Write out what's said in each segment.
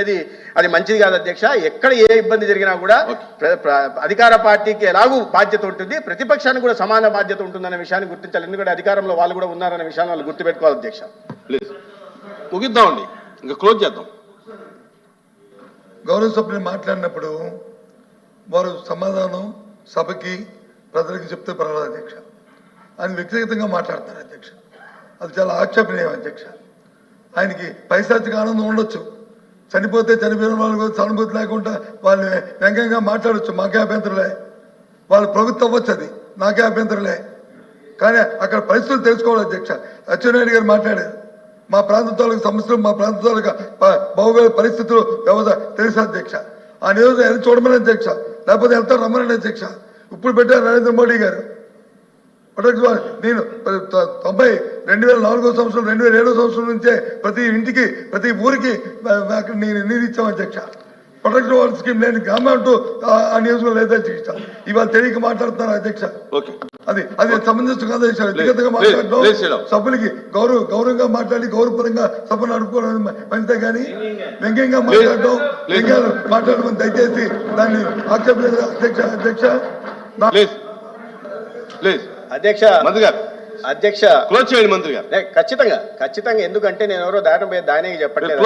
అనేది అది మంచిది కాదు అధ్యక్ష. ఎక్కడ ఏ ఇబ్బంది జరిగినా కూడా అధికార పార్టీకి ఎలాగూ బాధ్యత ఉంటుంది. ప్రతిపక్షానికి కూడా సమాన బాధ్యత ఉంటుందన్న విషయాన్ని గుర్తించాలి. ఎందుకంటే అధికారంలో వాళ్ళు కూడా ఉన్నారన్న విషయాన్ని వాళ్ళు గుర్తుపెట్టుకోవాలి అధ్యక్ష. ప్లీజ్. ముగిద్దామండి. ఇంకా క్లోజ్ చేద్దాం. గౌరవ సభ్యులు మాట్లాడినప్పుడు వారు సమాధానం సభకి ప్రజలకు చెప్తే పర్వాలేదు అధ్యక్ష. ఆయన వ్యక్తిగతంగా మాట్లాడతారు అధ్యక్ష. అది చాలా ఆక్షేపణీయం అధ్యక్ష. ఆయనకి పైశాచిక ఆనందం ఉండొచ్చు. చనిపోతే చనిపోయిన వాళ్ళు సానుభూతి లేకుండా వాళ్ళు వ్యంగ్యంగా మాట్లాడొచ్చు. మాకే అభ్యంతరలే. వాళ్ళ ప్రభుత్వం అవ్వచ్చు అది నాకే అభ్యంతరలే. కానీ అక్కడ పరిస్థితులు తెలుసుకోవాలి అధ్యక్ష. అచ్చెన్నాయుడు గారు మాట్లాడారు. మా ప్రాంతాలకు సమస్యలు మా ప్రాంతం భౌగోళిక పరిస్థితులు వ్యవస్థ తెలుసు అధ్యక్ష? ఆ నియోజకవర్గం ఎంత చూడమని అధ్యక్ష? లేకపోతే ఎంత రమ్మని అధ్యక్ష? ఇప్పుడు పెట్టారు నరేంద్ర మోడీ గారు. నేను తొంభై రెండు వేల నాలుగో సంవత్సరం రెండు వేల ఏడో సంవత్సరం నుంచే ప్రతి ఇంటికి ప్రతి ఊరికి అక్కడ నేను నీరు ఇచ్చాం అధ్యక్ష. ప్రొటెక్ట్ వాల్ స్కీమ్ లేని గ్రామం అంటూ ఆ- నియోజకవర్గం లేదు అధ్యక్ష. ఇవాళ తెలియక మాట్లాడుతున్నారు అధ్యక్ష. ఓకే. అది అది సమంజసం కాదు అధ్యక్ష. వ్యక్తిగతంగా మాట్లాడడం. సభ్యులకి గౌరవ గౌరవంగా మాట్లాడి గౌరవపరంగా సభను నడుపుకోవడం మంచిదే కానీ వ్యంగ్యంగా మాట్లాడడం. వ్యంగ్యాలు మాట్లాడడం దయచేసి దాన్ని ఆక్షేపలేదు అధ్యక్ష అధ్యక్ష. నా- ప్లీజ్ ప్లీజ్ అధ్యక్ష. మంత్రి గారు. అధ్యక్ష క్లోజ్ చేయండి మంత్రి గారు. లే, ఖచ్చితంగా ఖచ్చితంగా. ఎందుకంటే నేను ఎవరో దాని పోయి దానికి చెప్పట్లేదు.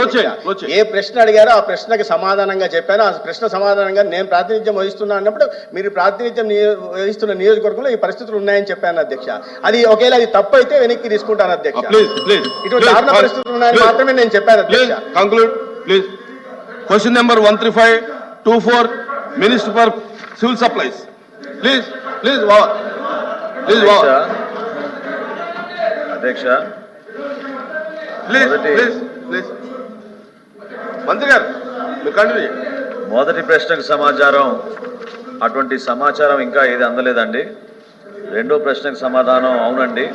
ఏ ప్రశ్న అడిగారో ఆ ప్రశ్నకి సమాధానంగా చెప్పాను. ఆ ప్రశ్న సమాధానంగా నేను ప్రాతినిధ్యం వహిస్తున్నా అన్నప్పుడు మీరు ప్రాతినిధ్యం వహిస్తున్న నియోజకవర్గంలో ఈ పరిస్థితులు ఉన్నాయని చెప్పాను అధ్యక్ష. అది ఒకవేళ అది తప్పు అయితే వెనక్కి తీసుకుంటాను అధ్యక్ష. ప్లీజ్ ప్లీజ్ ఇటువంటి దారుణ పరిస్థితులు ఉన్నాయని మాత్రమే నేను చెప్పాను ప్లీజ్ అధ్యక్ష. Conclude please. Question number one three five two four minister for civil supplies please please please అధ్యక్ష. మంత్రి గారు మొదటి ప్రశ్నకు సమాచారం అటువంటి సమాచారం ఇంకా ఏది అందలేదండి. రెండో ప్రశ్నకు సమాధానం అవునండి.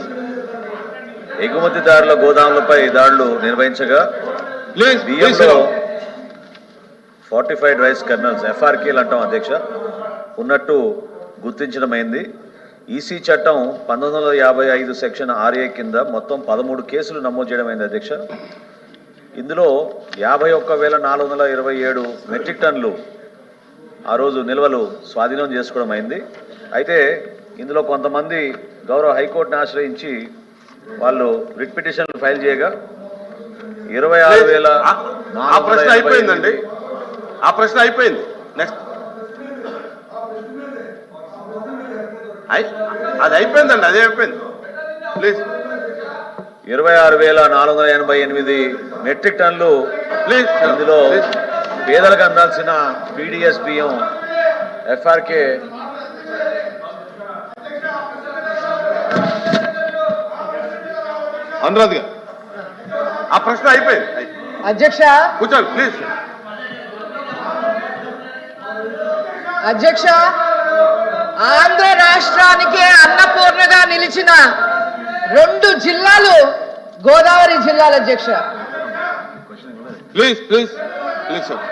ఎగుమతిదారుల గోదాములపై దాడులు నిర్వహించగా బియ్యంలో ఫార్టిఫైడ్ రైస్ కర్నల్స్ ఎఫ్ఆర్కేలు అంటాం అధ్యక్ష. ఉన్నట్టు గుర్తించడమైంది. ఈసీ చట్టం పంతొమ్మిది వందల యాభై ఐదు సెక్షన్ ఆర్ఏ కింద మొత్తం పదమూడు కేసులు నమోదు చేయడమైంది అధ్యక్ష. ఇందులో యాభై ఒక్క వేల నాలుగు వందల ఇరవై ఏడు మెట్రిక్ టన్నులు ఆ రోజు నిల్వలు స్వాధీనం చేసుకోవడం అయింది. అయితే ఇందులో కొంతమంది గౌరవ హైకోర్టుని ఆశ్రయించి వాళ్ళు రిట్ పిటిషన్లు ఫైల్ చేయగా ఇరవై ఆరు వేల ఆ ప్రశ్న అయిపోయిందండి. ఆ ప్రశ్న అయిపోయింది. నెక్స్ట్. అది అయిపోయిందండి అదే అయిపోయింది. ప్లీజ్ ఇరవై ఆరు వేల నాలుగు వందల ఎనభై ఎనిమిది మెట్రిక్ టన్నులు ప్లీజ్ ఇందులో పేదలకు అందాల్సిన పీడిఎస్ బియ్యం ఎఫ్ఆర్కే అనురాధ్ గారు ఆ ప్రశ్న అయిపోయింది. అయి- అధ్యక్ష. కూర్చోండి ప్లీజ్ అధ్యక్ష. ఆంధ్ర రాష్ట్రానికి అన్నపూర్ణగా నిలిచిన రెండు జిల్లాలు గోదావరి జిల్లాల అధ్యక్ష. Please please please sir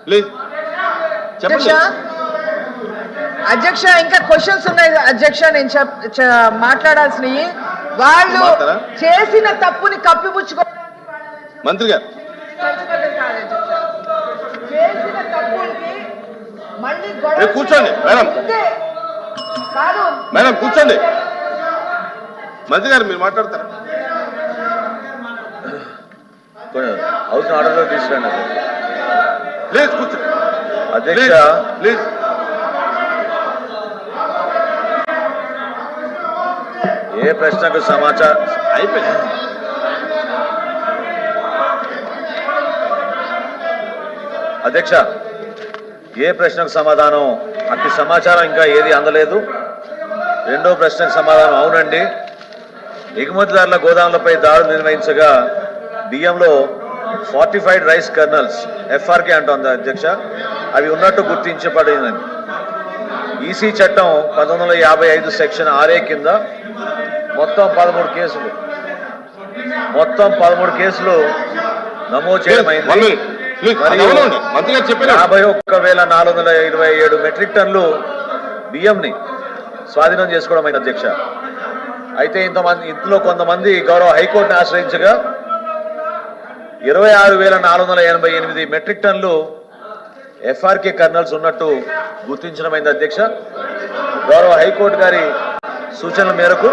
please అధ్యక్ష చెప్పండి. అధ్యక్ష ఇంకా క్వశ్చన్స్ ఉన్నాయి అధ్యక్ష నేను మాట్లాడాల్సినవి. వాళ్ళు? చేసిన తప్పుని కప్పిపుచ్చుకోవడానికి మంత్రి గారు చేసిన తప్పులకి మళ్ళీ గొడవ ఏ, కూర్చోండి, మేడం. మేడం కూర్చోండి. మంత్రి గారు మీరు మాట్లాడతారా? హౌస్ ఆర్డర్లో తీసుకురండి. ప్లీజ్ కూర్చోండి అధ్యక్ష. ప్లీజ్. ఏ ప్రశ్నకు సమాచారం అయిపోయింది. అధ్యక్ష ఏ ప్రశ్నకు సమాధానం? అట్టి సమాచారం ఇంకా ఏది అందలేదు? రెండో ప్రశ్నకు సమాధానం అవునండి. ఎగుమతిదారుల గోదాములపై దాడులు నిర్వహించగా బియ్యంలో ఫార్టిఫైడ్ రైస్ కర్నల్స్ ఎఫ్ఆర్కే అంటోంది అధ్యక్ష. అవి ఉన్నట్టు గుర్తించబడింది ఈసీ చట్టం పంతొమ్మిది వందల యాభై ఐదు సెక్షన్ ఆర్ఏ కింద మొత్తం పదమూడు కేసులు. మొత్తం పదమూడు కేసులు నమోదు చేయడమైంది. మంత్రి గారు చెప్పారు యాభై ఒక్క వేల నాలుగు వందల ఇరవై ఏడు మెట్రిక్ టన్నులు బియ్యంని స్వాధీనం చేసుకోవడం అయింది అధ్యక్ష. అయితే ఇంతమంది ఇందులో కొంతమంది గౌరవ హైకోర్టును ఆశ్రయించగా ఇరవై ఆరు వేల నాలుగు వందల ఎనభై ఎనిమిది మెట్రిక్ టన్నులు ఎఫ్ఆర్కే కర్నల్స్ ఉన్నట్టు గుర్తించడమైంది అధ్యక్ష. గౌరవ హైకోర్టు గారి సూచనల మేరకు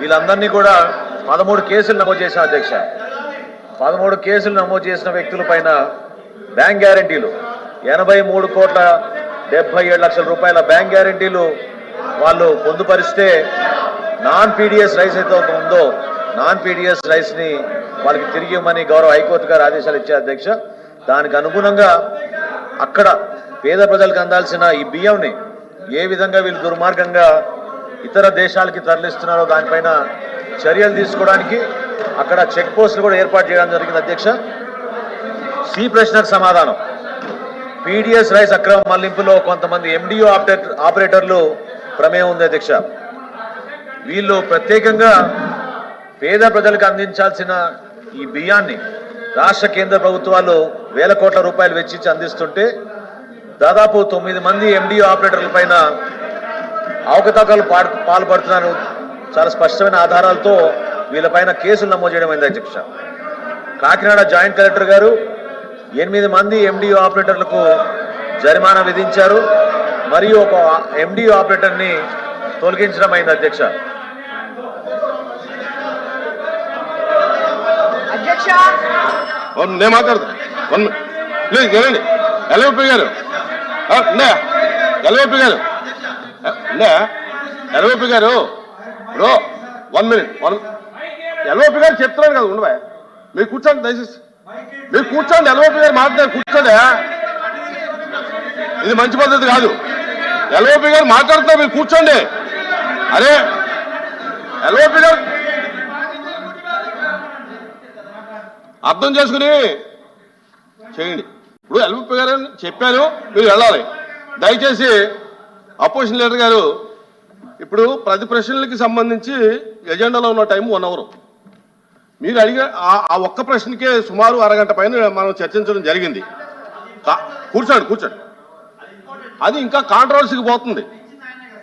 వీళ్ళందరినీ కూడా పదమూడు కేసులు నమోదు చేసిన అధ్యక్ష. పదమూడు కేసులు నమోదు చేసిన వ్యక్తుల పైన బ్యాంక్ గ్యారంటీలు. ఎనభై మూడు కోట్ల డెబ్బై ఏడు లక్షల రూపాయల బ్యాంక్ గ్యారంటీలు వాళ్ళు పొందుపరిస్తే నాన్ పీడిఎస్ రైస్ అయితే ఒక ఉందో నాన్ పీడిఎస్ రైస్ని వాళ్ళకి తిరిగి ఇవ్వమని గౌరవ హైకోర్టు గారు ఆదేశాలు ఇచ్చారు అధ్యక్ష. దానికి అనుగుణంగా అక్కడ పేద ప్రజలకు అందాల్సిన ఈ బియ్యంని ఏ విధంగా వీళ్ళు దుర్మార్గంగా ఇతర దేశాలకి తరలిస్తున్నారో దానిపైన చర్యలు తీసుకోవడానికి అక్కడ చెక్ పోస్టులు కూడా ఏర్పాటు చేయడం జరిగింది అధ్యక్ష. సి ప్రశ్నకు సమాధానం. పీడిఎస్ రైస్ అక్రమ మళ్ళింపులో కొంతమంది ఎండిఓ ఆపరేటర్లు ప్రమేయం ఉంది అధ్యక్ష. వీళ్ళు ప్రత్యేకంగా పేద ప్రజలకు అందించాల్సిన ఈ బియ్యాన్ని రాష్ట్ర కేంద్ర ప్రభుత్వాలు వేల కోట్ల రూపాయలు వెచ్చించి అందిస్తుంటే దాదాపు తొమ్మిది మంది ఎండిఓ ఆపరేటర్ల పైన అవకతవకలు పాల్పడుతున్నారు. చాలా స్పష్టమైన ఆధారాలతో వీళ్ళపైన కేసులు నమోదు చేయడం అయింది అధ్యక్ష కాకినాడ జాయింట్ కలెక్టర్ గారు ఎనిమిది మంది ఎండిఓ ఆపరేటర్లకు జరిమానా విధించారు. మరియు ఒక ఎండిఓ ఆపరేటర్ని తొలగించడం అయింది అధ్యక్ష. అధ్యక్ష! వన్ నేను ప్లీజ్ గారు. ఎల్ఓపి గారు. గారు. Bro one minute. One LOP గారు చెప్తున్నారు కదా ఉండవా? మీరు కూర్చోండి దయచేసి. మీరు కూర్చోండి ఎల్ఓపి గారు మాట్లాడారు కూర్చోండి ఇది మంచి పద్ధతి కాదు. ఎల్ఓపి గారు మాట్లాడుతున్నా మీరు కూర్చోండి. అరే ఎల్ఓపి గారు అర్థం చేసుకుని చేయండి. ఇప్పుడు ఎల్ఓపి గారు చెప్పారు మీరు వెళ్ళాలి. దయచేసి అపోజిషన్ లీడర్ గారు ఇప్పుడు ప్రతి ప్రశ్నలకి సంబంధించి ఎజెండాలో ఉన్న టైం వన్ అవర్. మీరు అడిగే ఆ- ఒక్క ప్రశ్నకే సుమారు అరగంట పైన మనం చర్చించడం జరిగింది. కా- కూర్చోండి కూర్చోండి. అది ఇంకా కాంట్రవర్సీకి పోతుంది.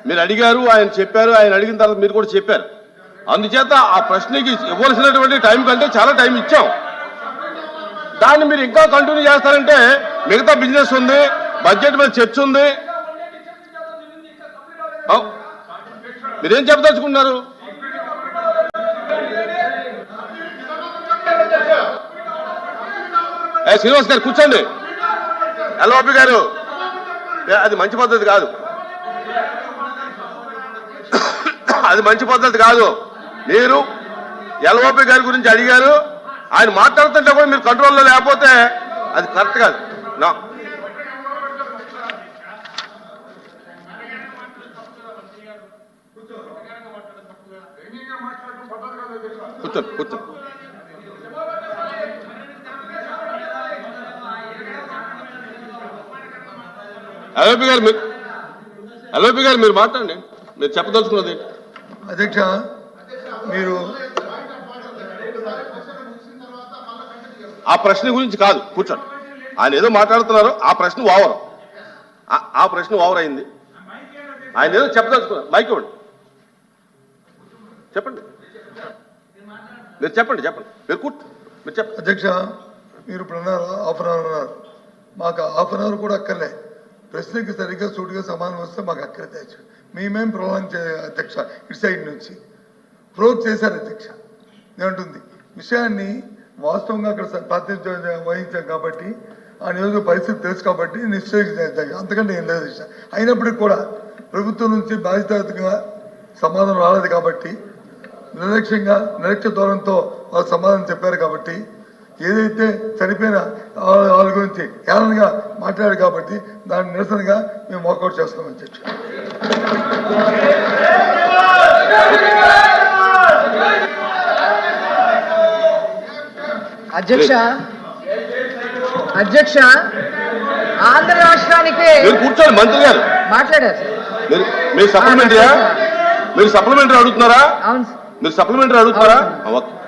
మీరు అడిగారు ఆయన చెప్పారు ఆయన అడిగిన తర్వాత మీరు కూడా చెప్పారు. అందుచేత ఆ ప్రశ్నకి ఇవ్వాల్సినటువంటి టైం కంటే చాలా టైం ఇచ్చాం. దాన్ని మీరు ఇంకా కంటిన్యూ చేస్తారంటే మిగతా బిజినెస్ ఉంది బడ్జెట్ మీద చర్చ ఉంది. మీరేం చెప్పదలుచుకున్నారు? శ్రీనివాస్ గారు కూర్చోండి. ఎల్ఓపి గారు. అది మంచి పద్ధతి కాదు. అది మంచి పద్ధతి కాదు. మీరు ఎల్ఓపి గారి గురించి అడిగారు. ఆయన మాట్లాడుతుంటే కూడా మీరు కంట్రోల్లో లేకపోతే అది కరెక్ట్ కాదు. నా కూర్చోండి కూర్చోండి ఎల్ఓపి గారు మీరు ఎల్ఓపి గారు మీరు మాట్లాడండి. మీరు చెప్పదలుచుకున్నది? అధ్యక్ష మీరు ఆ ప్రశ్న గురించి కాదు కూర్చోండి. ఆయన ఏదో మాట్లాడుతున్నారు ఆ ప్రశ్న ఓవర్. ఆ- ఆ ప్రశ్న ఓవర్ అయింది. ఆయన ఏదో చెప్పదలుచుకున్నారు. మైక్ ఇవ్వండి. చెప్పండి. మీరు చెప్పండి చెప్పండి. మీరు కూర్చో మీరు చెప్పండి. అధ్యక్ష మీరు ఇప్పుడు అన్నారు హాఫ్ అన్ అవర్ అన్నారు. మాకు హాఫ్ అన్ అవర్ కూడా అక్కర్లే. ప్రశ్నకి సరిగ్గా సూటిగా సమానం వస్తే మాకు అక్కడ తెచ్చు. మేమేం ప్రొలాంగ్ చే అధ్యక్ష ఇటు సైడ్ నుంచి. ప్రోక్ చేశారు అధ్యక్ష. ఏమంటుంది? విషయాన్ని వాస్తవంగా అక్కడ ప్రాతినిధ్యం వహించాం కాబట్టి ఆ నియోజక పరిస్థితి తెలుసు కాబట్టి నిశ్చయించారు అంతకంటే ఏం లేదు అధ్యక్ష. అయినప్పటికీ కూడా ప్రభుత్వం నుంచి బాధ్యతగా సమాధానం రాలేదు కాబట్టి నిర్లక్ష్యంగా నిర్లక్ష్య ధోరణితో వాళ్ళు సమాధానం చెప్పారు కాబట్టి ఏదైతే చనిపోయిన వాళ్ళ గురించి ఏలనగా మాట్లాడారు కాబట్టి దాని నిరసనగా మేము వాకౌట్ చేస్తాం అధ్యక్ష అధ్యక్ష అధ్యక్ష ఆంధ్ర రాష్ట్రానికి మీరు కూర్చోండి మంత్రి గారు. మాట్లాడారు. మీరు మీరు సప్లిమెంటరీయా మీరు సప్లిమెంటరీ అడుగుతున్నారా? అవును. మీరు సప్లిమెంటరీ అడుగుతున్నారా? ఓకే